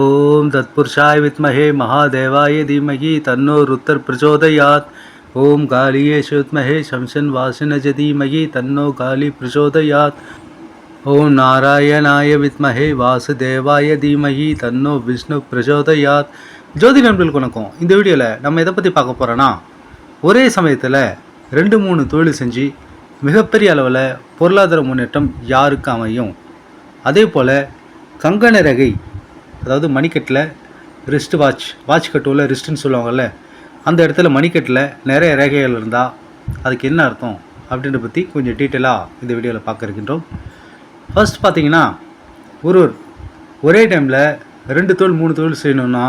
ஓம் தத்புருஷாய் வித்மஹே மகாதேவாய தீமகி தன்னோ ருத்தர் பிரச்சோதயாத் ஓம் காளியே வித்மஹே சம்சன் வாசினஜ தீமகி தன்னோ காலி பிரச்சோதயாத் ஓம் நாராயணாய வித்மஹே வாசுதேவாய தீமகி தன்னோ விஷ்ணு பிரச்சோதயாத் ஜோதி நண்பர்களுக்கு வணக்கம். இந்த வீடியோவில் நம்ம எதை பற்றி பார்க்க போகிறோன்னா ஒரே சமயத்தில் ரெண்டு மூணு தொழில் செஞ்சு மிகப்பெரிய அளவில் பொருளாதார முன்னேற்றம் யாருக்கு அமையும்? அதே போல் கங்கண ரகை அதாவது மணிக்கட்டில் ரிஸ்ட் வாட்ச் வாட்ச் கட்டுவில் ரிஸ்ட்டுன்னு சொல்லுவாங்கள்ல அந்த இடத்துல மணிக்கட்டில் நிறைய ரேகைகள் இருந்தால் அதுக்கு என்ன அர்த்தம் அப்படின்றத பற்றி கொஞ்சம் டீட்டெயிலாக இந்த வீடியோவில் பார்க்க இருக்கின்றோம். ஃபர்ஸ்ட் பார்த்தீங்கன்னா ஒரு ஒரே டைமில் ரெண்டு தொழில் மூணு தொழில் செய்யணும்னா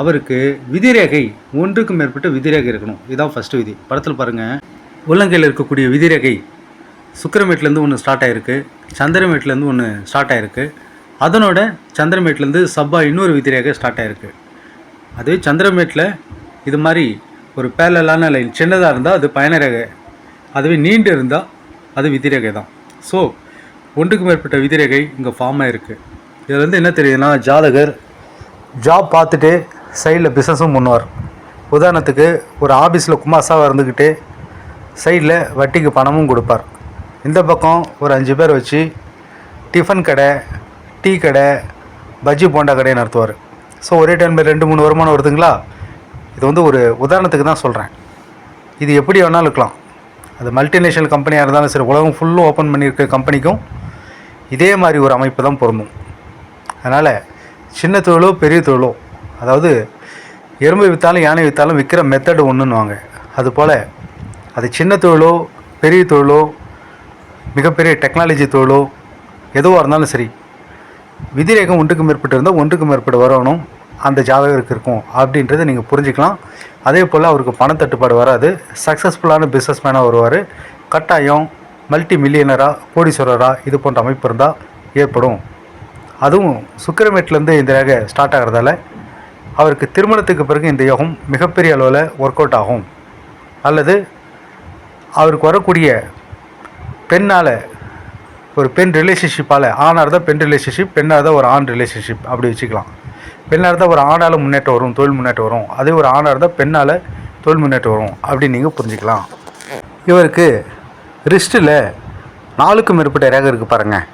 அவருக்கு விதிரேகை ஒன்றுக்கும் மேற்பட்ட விதிரேகை இருக்கணும். இதுதான் ஃபஸ்ட்டு விதி. படத்தில் பாருங்கள் உள்ளங்கையில் இருக்கக்கூடிய விதிரேகை சுக்கரமேட்லேருந்து ஒன்று ஸ்டார்ட் ஆகிருக்கு சந்திரமேட்லேருந்து ஒன்று ஸ்டார்ட் ஆகிருக்கு அதனோட சந்திரமேட்லேருந்து சப்பா இன்னொரு விதிரேகை ஸ்டார்ட் ஆகிருக்கு அதுவே சந்திரமேட்டில் இது மாதிரி ஒரு பேரலான லைன் சின்னதாக இருந்தால் அது பயணரேகை அதுவே நீண்டு இருந்தால் அது விதிரேகை தான் ஸோ ஒன்றுக்கு மேற்பட்ட விதிரேகை இங்கே ஃபார்ம் ஆகிருக்கு இதில் வந்து என்ன தெரியுதுன்னா ஜாதகர் ஜாப் பார்த்துட்டு சைடில் பிஸ்னஸும் பண்ணுவார் உதாரணத்துக்கு ஒரு ஆஃபீஸில் குமாசாக இருந்துக்கிட்டு சைடில் வட்டிக்கு பணமும் கொடுப்பார். இந்த பக்கம் ஒரு அஞ்சு பேர் வச்சு டிஃபன் கடை டீ கடை பஜ்ஜி போண்டா கடையை நடத்துவார். ஸோ ஒரே டைமில் ரெண்டு மூணு வருமானம் வருதுங்களா? இது வந்து ஒரு உதாரணத்துக்கு தான் சொல்கிறேன் இது எப்படி வேணாலும் இருக்கலாம். அது மல்டிநேஷனல் கம்பெனியாக இருந்தாலும் சரி உலகம் ஃபுல்லும் ஓப்பன் பண்ணியிருக்க கம்பெனிக்கும் இதே மாதிரி ஒரு அமைப்பு தான் பொருந்தும். அதனால் சின்ன தொழிலோ பெரிய தொழிலோ அதாவது எறும்பு விற்றாலும் யானை விற்றாலும் விற்கிற மெத்தடு ஒன்றுன்னுவாங்க அதுபோல் அது சின்ன தொழிலோ பெரிய தொழிலோ மிகப்பெரிய டெக்னாலஜி தொழிலோ எதுவாக இருந்தாலும் சரி விதிரேகம் ஒன்றுக்கு மேற்பட்டு இருந்தால் ஒன்றுக்கு மேற்பட்டு வரணும். அந்த ஜாதகருக்கு இருக்கும் அப்படின்றத நீங்கள் புரிஞ்சுக்கலாம். அதே போல் அவருக்கு பணத்தட்டுப்பாடு வராது. சக்ஸஸ்ஃபுல்லான பிஸ்னஸ் மேனாக வருவார். கட்டாயம் மல்டி மில்லியனராக கோடீஸ்வரராக இது போன்ற அமைப்பு இருந்தால் ஏற்படும். அதுவும் சுக்கிரமேட்லேருந்து இந்த ரேகை ஸ்டார்ட் ஆகிறதால அவருக்கு திருமணத்துக்கு பிறகு இந்த யோகம் மிகப்பெரிய அளவில் ஒர்க் அவுட் ஆகும். அல்லது அவருக்கு வரக்கூடிய பெண்ணால் ஒரு பெண் ரிலேஷன்ஷிப்பால் ஆணாக இருந்தால் பெண் ரிலேஷன்ஷிப் பெண்ணாக இருந்தால் ஒரு ஆண் ரிலேஷன்ஷிப் அப்படி வச்சுக்கலாம். பெண்ணாக இருந்தால் ஒரு ஆணால் முன்னேற்றம் வரும் தொழில் முன்னேற்றம் வரும். அதே ஒரு ஆணாக இருந்தால் பெண்ணால் தொழில் முன்னேற்றம் வரும் அப்படின்னு நீங்கள் புரிஞ்சுக்கலாம். இவருக்கு ரிஸ்ட்டில் நாலுக்கும் மேற்பட்ட ரேகை இருக்குது பாருங்கள்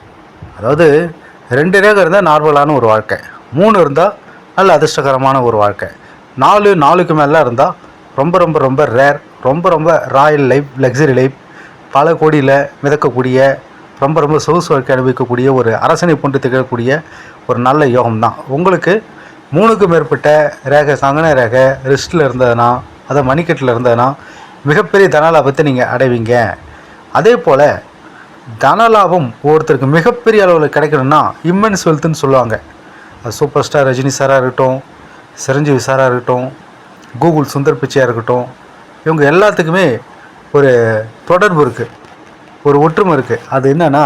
அதாவது ரெண்டு ரேகை இருந்தால் நார்மலான ஒரு வாழ்க்கை. மூணு இருந்தால் நல்ல அதிர்ஷ்டகரமான ஒரு வாழ்க்கை. நாலு நாலுக்கு மேலே இருந்தால் ரொம்ப ரொம்ப ரொம்ப ரேர் ரொம்ப ரொம்ப ராயல் லைஃப் லக்ஸரி லைஃப் பல கோடியில் மிதக்கக்கூடிய ரொம்ப ரொம்ப சொகுசு வாழ்க்கை அனுபவிக்கக்கூடிய ஒரு அரசனை போன்று திகழக்கூடிய ஒரு நல்ல யோகம் தான் உங்களுக்கு மூணுக்கு மேற்பட்ட ரேகை சங்கன ரேகை ரிஸ்ட்டில் இருந்ததுன்னா அதை மணிக்கட்டில் இருந்ததுன்னா மிகப்பெரிய தனலாபத்தை நீங்கள் அடைவீங்க. அதே போல் தனலாபம் ஒவ்வொருத்தருக்கு மிகப்பெரிய அளவில் கிடைக்கணும்னா இம்மன்ஸ் வெல்த்துன்னு சொல்லுவாங்க. சூப்பர் ஸ்டார் ரஜினி சாராக இருக்கட்டும் சிரஞ்சீவி சாராக இருக்கட்டும் கூகுள் சுந்தர் பிச்சையாக இருக்கட்டும் இவங்க எல்லாத்துக்குமே ஒரு தொடர்பு இருக்குது ஒரு ஒற்றுமை இருக்குது அது என்னென்னா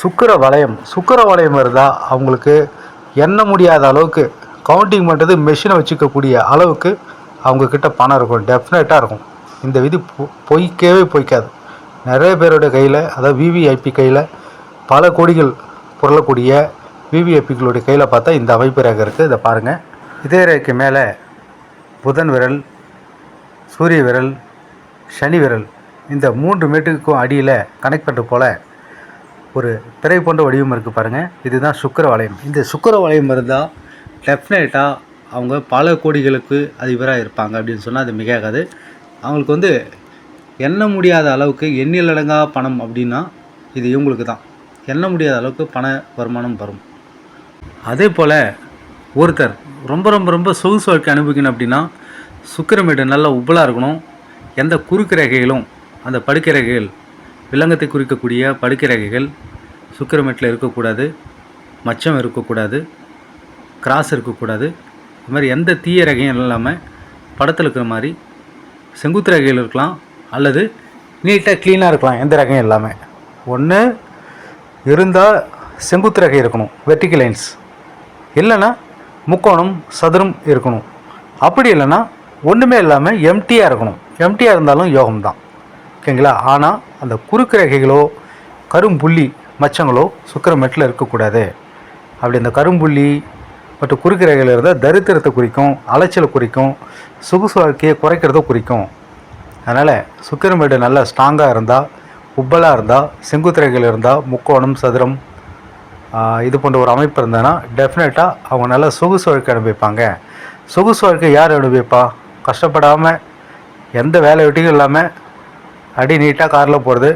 சுக்கிர வளையம் சுக்கிர வளையம் இருந்தால் அவங்களுக்கு எண்ண முடியாத அளவுக்கு கவுண்டிங் பண்ணுறது மெஷினை வச்சுக்கக்கூடிய அளவுக்கு அவங்கக்கிட்ட பணம் இருக்கும். டெஃபினட்டாக இருக்கும். இந்த விதி பொ பொய்க்கவே பொய்க்காது. நிறைய பேரோட கையில் அதாவது விவிஐபி கையில் பல கோடிகள் புரளக்கூடிய விவிஐபிகளுடைய கையில் பார்த்தா இந்த அமைப்பு ரேகை இருக்குது இதை பாருங்கள் இதே ரேகைக்கு மேலே புதன் விரல் சூரிய விரல் சனி விரல் இந்த மூன்று மீட்டருக்கும் அடியில் கனெக்ட் பண்ணுற போல் ஒரு திரை போன்ற வடிவம் இருக்குது பாருங்கள் இதுதான் சுக்கர வளையம் இந்த சுக்கர வளையம் இருந்தால் டெஃபினட்டாக அவங்க பல கோடிகளுக்கு அதிபராக இருப்பாங்க அப்படின்னு சொன்னால் அது மிகாது அவங்களுக்கு வந்து எண்ண முடியாத அளவுக்கு எண்ணிலடங்கா பணம் அப்படின்னா இது இவங்களுக்கு தான். எண்ண முடியாத அளவுக்கு பண வருமானம் வரும். அதே போல் ஒருத்தர் ரொம்ப ரொம்ப ரொம்ப சொகுசு வாழ்க்கை அனுபவிக்கணும் அப்படின்னா சுக்கிரமேடு நல்லா உப்பலாக இருக்கணும். எந்த குறுக்கு ரேகைகளும் அந்த படுக்கை ரகைகள் விலங்கத்தை குறிக்கக்கூடிய படுக்கை ரகைகள் சுக்கிரமேட்டில் இருக்கக்கூடாது மச்சம் இருக்கக்கூடாது கிராஸ் இருக்கக்கூடாது. இது மாதிரி எந்த தீய ரகையும் இல்லாமல் படத்தில் இருக்கிற மாதிரி செங்குத்து ரகைகள் இருக்கலாம் அல்லது நீட்டாக க்ளீனாக இருக்கலாம் எந்த ரகையும் இல்லாமல் ஒன்று இருந்தால் செங்குத்து ரகை இருக்கணும் வெர்டிக்கல் லைன்ஸ் இல்லைன்னா முக்கோணம் சதுரம் இருக்கணும். அப்படி இல்லைன்னா ஒன்றுமே இல்லாமல் எம்டியாக இருக்கணும். எம்டியாக இருந்தாலும் யோகம் தான் ஓகேங்களா ஆனால் அந்த குறுக்கு ரேகைகளோ கரும்புள்ளி மச்சங்களோ சுக்கிரமேட்டில் இருக்கக்கூடாது. அப்படி அந்த கரும்புள்ளி மற்றும் குறுக்கு ரேகையில் இருந்தால் தரித்திரத்தை குறிக்கும் அலைச்சலை குறிக்கும் சொகுசு வாழ்க்கையை குறைக்கிறத குறிக்கும். அதனால் சுக்கிரமேடு நல்லா ஸ்ட்ராங்காக இருந்தால் உப்பலாக இருந்தால் செங்குத்து ரேகையில் இருந்தால் முக்கோணம் சதுரம் இது போன்ற ஒரு அமைப்பு இருந்ததுன்னா டெஃபினட்டாக அவங்க நல்லா சொகுசு வாழ்க்கை அனுபவிப்பாங்க. சொகுசு வாழ்க்கை யார் அனுபவிப்பா? கஷ்டப்படாமல் எந்த வேலை வெட்டியும் இல்லாமல் அடி நீட்டாக காரில் போகிறது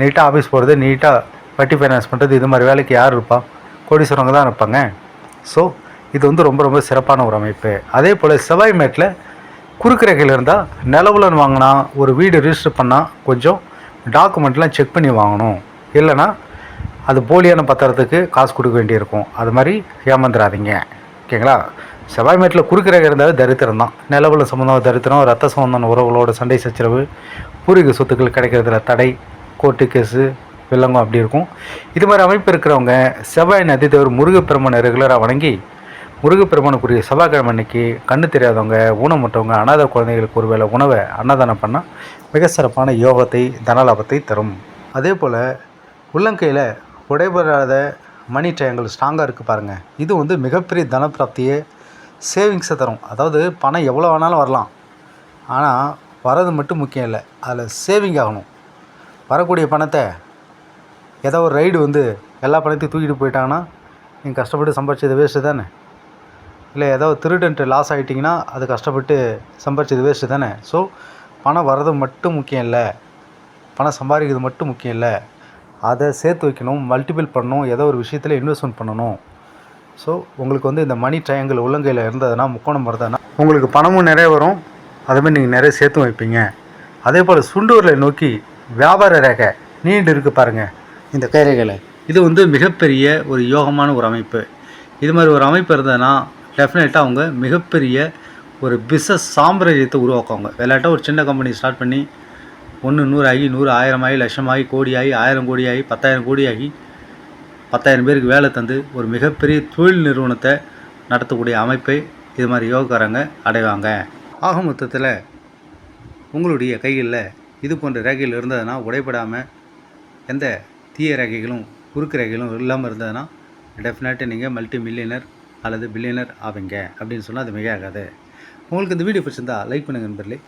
நீட்டாக ஆஃபீஸ் போகிறது நீட்டாக வட்டி ஃபைனான்ஸ் பண்ணுறது இது மாதிரி வேலைக்கு யார் இருப்பா? கோடீஸ்வரங்க தான் இருப்பாங்க. ஸோ இது வந்து ரொம்ப ரொம்ப சிறப்பான ஒரு அமைப்பு. அதே போல் செவ்வாய் மேட்டில் குறுக்கு இருந்தால் நிலவுலன்னு வாங்கினா ஒரு வீடு ரிஜிஸ்டர் பண்ணால் கொஞ்சம் டாக்குமெண்ட்லாம் செக் பண்ணி வாங்கணும். இல்லைன்னா அது போலியான பத்திரத்துக்கு காசு கொடுக்க வேண்டியிருக்கும். அது மாதிரி ஏமாந்துடாதீங்க ஓகேங்களா? செவ்வாய் மேட்டில் குறுக்கிறக இருந்தால் இருந்தாலும் தரித்திரம் தான். நிலவில் சம்மந்தம் தரித்திரம் ரத்த சம்பந்தமான உறவுகளோட சண்டை சச்சரவு பூர்வீக சொத்துக்கள் கிடைக்கிறதுல தடை கோர்ட்டு கேஸு வில்லங்கம் அப்படி இருக்கும். இது மாதிரி அமைப்பு இருக்கிறவங்க செவ்வாய் நதி தேவர் முருகப்பெருமானை ரெகுலராக வணங்கி முருகப்பெருமானுக்குரிய செவ்வாய்க்கிழமை அன்னைக்கு கண்ணு தெரியாதவங்க ஊனமுற்றவங்க அனாதை குழந்தைகளுக்கு ஒருவேளை உணவை அன்னதானம் பண்ணால் மிக சிறப்பான யோகத்தை தனலாபத்தை தரும். அதே போல் உள்ளங்கையில் உடைபெறாத மணி ட்ரையாங்கிள் ஸ்ட்ராங்காக இருக்குது பாருங்கள். இது வந்து மிகப்பெரிய தனப்பிராப்தியை சேவிங்ஸை தரும். அதாவது பணம் எவ்வளோ வேணாலும் வரலாம். ஆனால் வரது மட்டும் முக்கியம் இல்லை. அதில் சேவிங் ஆகணும். வரக்கூடிய பணத்தை ஏதோ ஒரு ரைடு வந்து எல்லா பணத்தையும் தூக்கிட்டு போயிட்டாங்கன்னா நீங்கள் கஷ்டப்பட்டு சம்பாரிச்சது வேஸ்ட்டு தானே? இல்லை ஏதோ திருடன்ட்டு லாஸ் ஆகிட்டிங்கன்னா அது கஷ்டப்பட்டு சம்பாரிச்சது வேஸ்ட்டு தானே? ஸோ பணம் வர்றது மட்டும் முக்கியம் இல்லை. பணம் சம்பாதிக்கிறது மட்டும் முக்கியம் இல்லை. அதை சேர்த்து வைக்கணும் மல்டிபிள் பண்ணணும் ஏதோ ஒரு விஷயத்தில் இன்வெஸ்ட்மெண்ட் பண்ணணும். ஸோ உங்களுக்கு வந்து இந்த மணி ட்ரையாங்கிள் உள்ளங்கையில் இருந்ததுன்னா முக்கோணம் வருதுன்னா உங்களுக்கு பணமும் நிறைய வரும். அதேமாதிரி நீங்கள் நிறைய சேர்த்து வைப்பீங்க. அதே போல் சுண்டூரில் நோக்கி வியாபார ரேகை நீண்டு இருக்குது பாருங்கள் இந்த கைரேகையில் இது வந்து மிகப்பெரிய ஒரு யோகமான ஒரு அமைப்பு. இது மாதிரி ஒரு அமைப்பு இருந்ததுன்னா டெஃபினட்டாக அவங்க மிகப்பெரிய ஒரு பிஸ்னஸ் சாம்ராஜ்யத்தை உருவாக்குவாங்க. விளையாட்டாக ஒரு சின்ன கம்பெனி ஸ்டார்ட் பண்ணி ஒன்று நூறு ஆகி நூறு ஆயிரம் லட்சமாகி கோடியாகி ஆகி கோடி ஆகி ஆயிரம் கோடி ஆகி பத்தாயிரம் கோடி ஆகி பத்தாயிரம் பேருக்கு வேலை தந்து ஒரு மிகப்பெரிய தொழில் நிறுவனத்தை நடத்தக்கூடிய அமைப்பை இது மாதிரி யோகக்காரங்க அடைவாங்க. ஆக மொத்தத்தில் உங்களுடைய கைகளில் இது போன்ற ரேகைகள் இருந்ததுன்னா உடைபடாமல் எந்த தீய ரேகைகளும் குறுக்கு ரேகைகளும் இல்லாமல் இருந்ததுன்னா டெஃபினட்டாக நீங்கள் மல்டி மில்லியனர் அல்லது பில்லியனர் ஆவீங்க அப்படின்னு சொன்னால் அது மிக ஆகாது உங்களுக்கு இந்த வீடியோ பிடிச்சிருந்தா லைக் பண்ணுங்கள் நண்பர்களே.